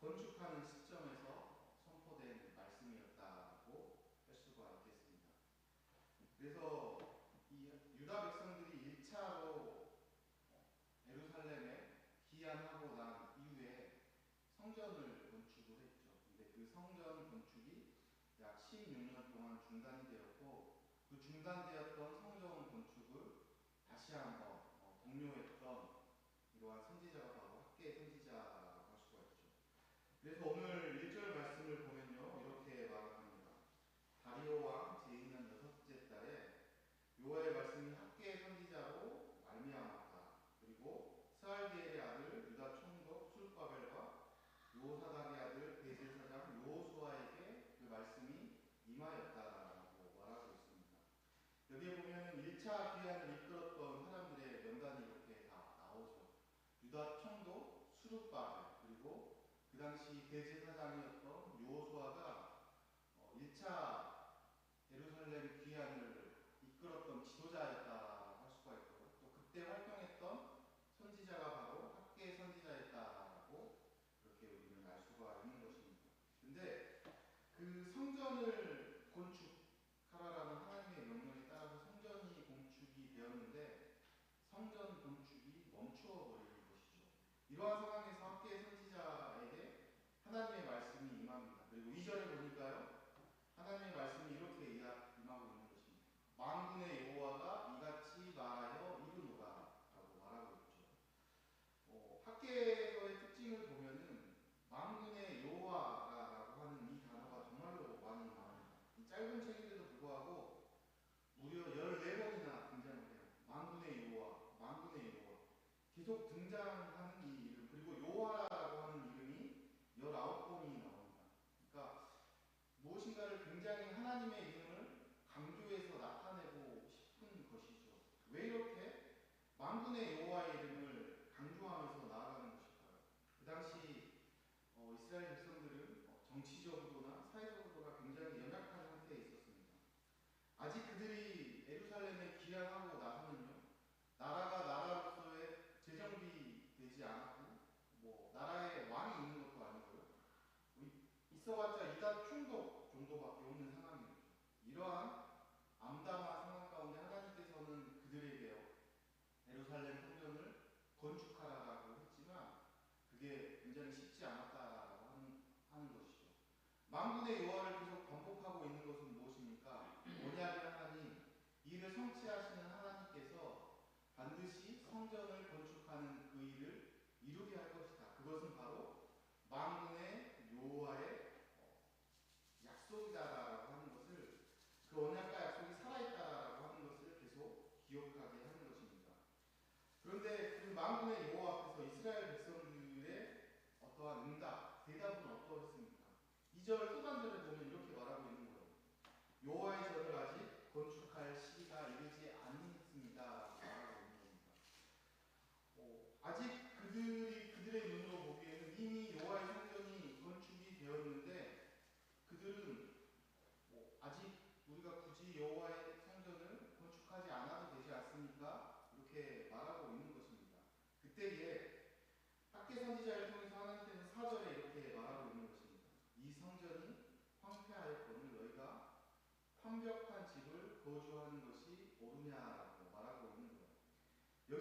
건축하는 시점에서 선포된 말씀이었다고 할 수가 있겠습니다. 그래서 이 유다 백성들이 1차로 예루살렘에 기한하고 난 이후에 성전을 건축을 했죠. 근데 그 성전 건축이 약 16년 동안 중단이 되었고 그 중단되었던 수족과 그리고 그 당시 대제사장이었던 요호수아가 1차 어, 유독 등장한 Yo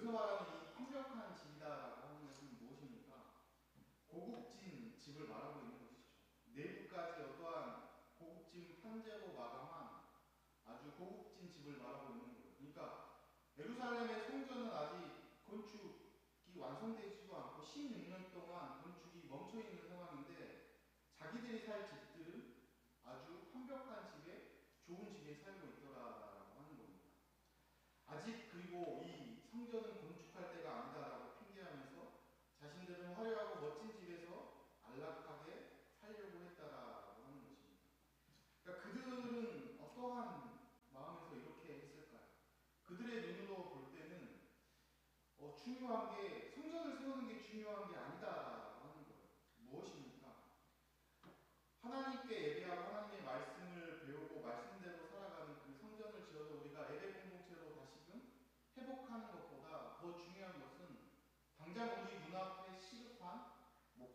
여기서 말하는 이 풍족한 집이다라고 하는 것은 무엇입니까? 고급진 집을 말하고 있는 것이죠. 내부까지 어떠한 고급진 판재로 마감한 아주 고급진 집을 말하고 있는 거예요. 그러니까 예루살렘의 성전은 아직 건축이 완성되지도 않고 16년 동안 건축이 멈춰 있는 상황인데 자기들이 살 집들 아주 완벽한 집에 좋은 집에 살고 있더라라고 하는 겁니다. 아직 그리고 이 성전은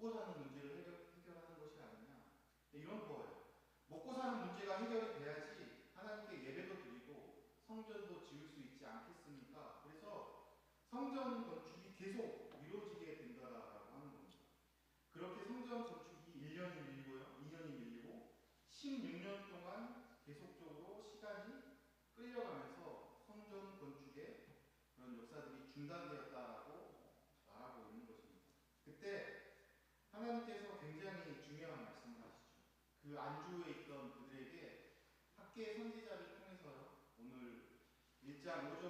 먹고 사는 문제를 해결, 하는 것이 아니냐. 네, 이런 거예요. 먹고 사는 문제가 해결이 돼야지 하나님께 예배도 드리고 성전도 지을 수 있지 않겠습니까? 그래서 성전 건축이 계속 하나님께서 굉장히 중요한 말씀을 하시죠. 그 안주에 있던 그들에게 학계의 선지자를 통해서 오늘 1장 5절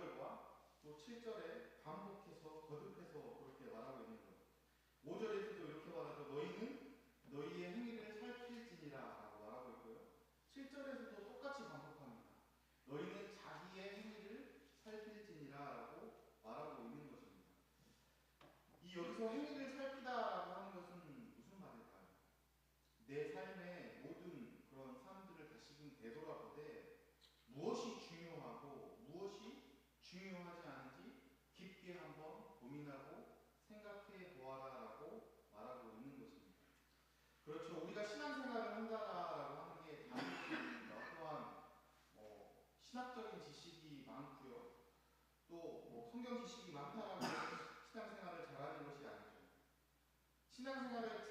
never going to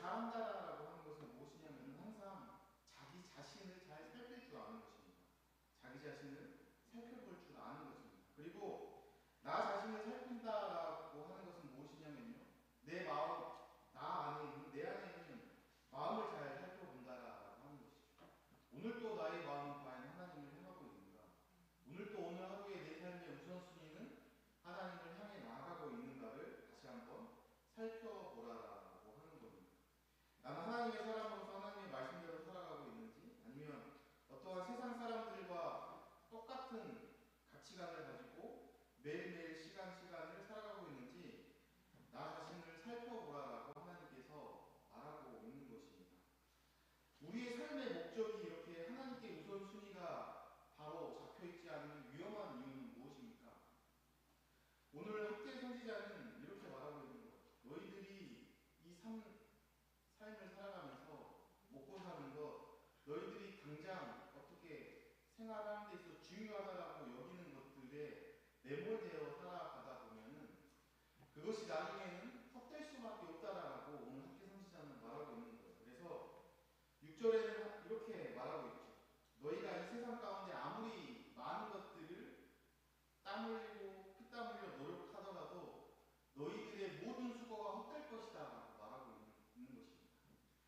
땀 흘리고 피땀 흘려 노력하더라도 너희들의 모든 수고가 헛될 것이다 라고 말하고 있는 것입니다.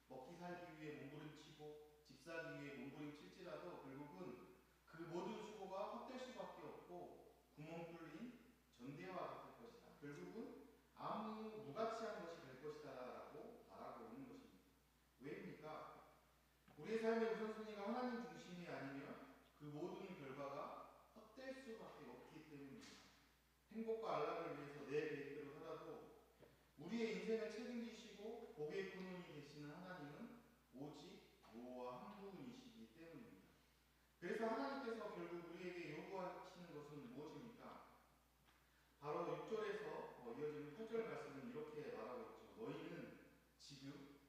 먹기 살기 위해 몸부림치고 집 사기 위해 몸부림칠지라도 결국은 그 모든 수고가 헛될 수밖에 없고 구멍 뚫린 전대와 같을 것이다. 결국은 아무 무가치한 것이 될 것이다 라고 말하고 있는 것입니다. 왜입니까? 우리의 삶의 우선 행복과 안락을 위해서 내 계획대로 하라도 우리의 인생을 책임지시고 복의 근원이 되시는 하나님은 오직 노와 한 분이시기 때문입니다. 그래서 하나님께서 결국 우리에게 요구하시는 것은 무엇입니까? 바로 6절에서 어, 이어지는 8절 말씀은 이렇게 말하고 있죠. 너희는 지금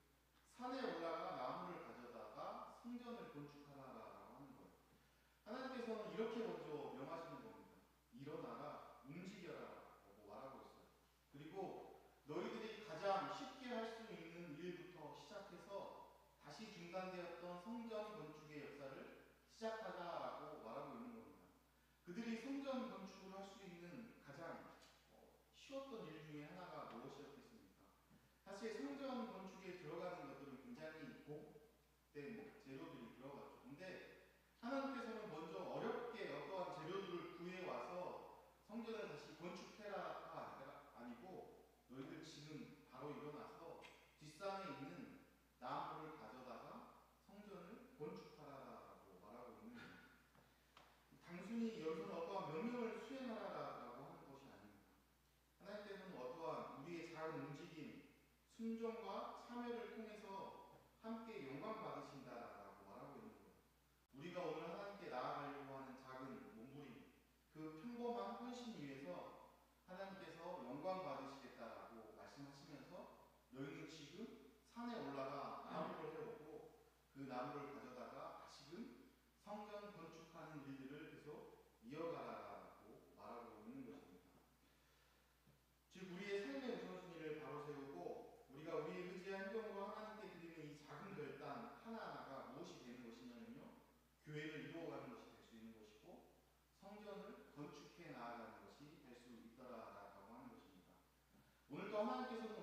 산에 올라가 나무를 가져다가 성전을 건축하라라고 하는 거예요. 하나님께서는 이렇게 তোমার কিছু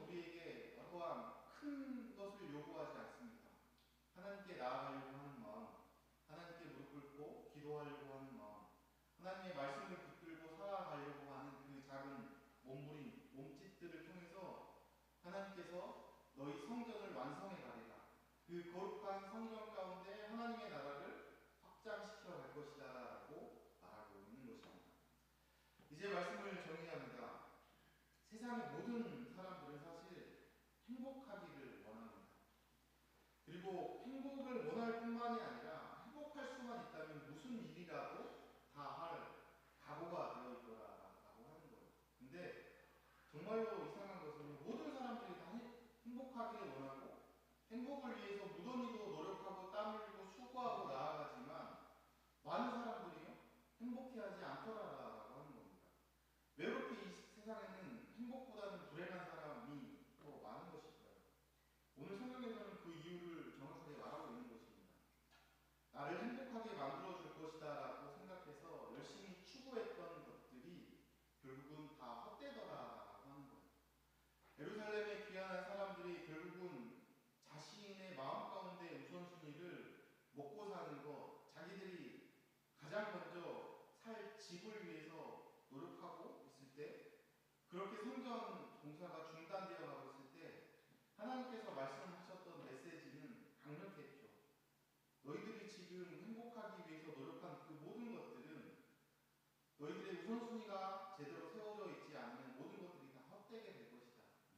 행복을 위해서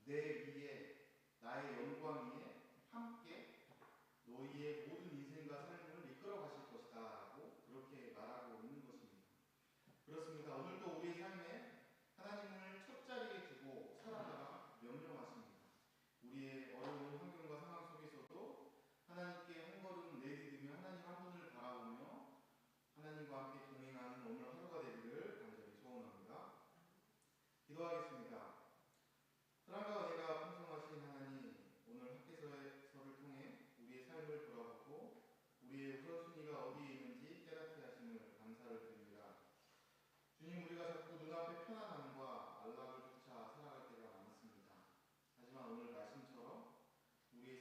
devier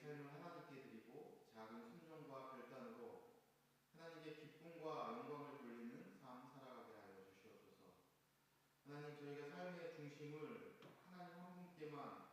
교회를 하나님께 드리고 작은 순종과 결단으로 하나님께 기쁨과 영광을 돌리는 삶 살아가게 하여 주시옵소서. 하나님 저희가 삶의 중심을 하나님 한 분께만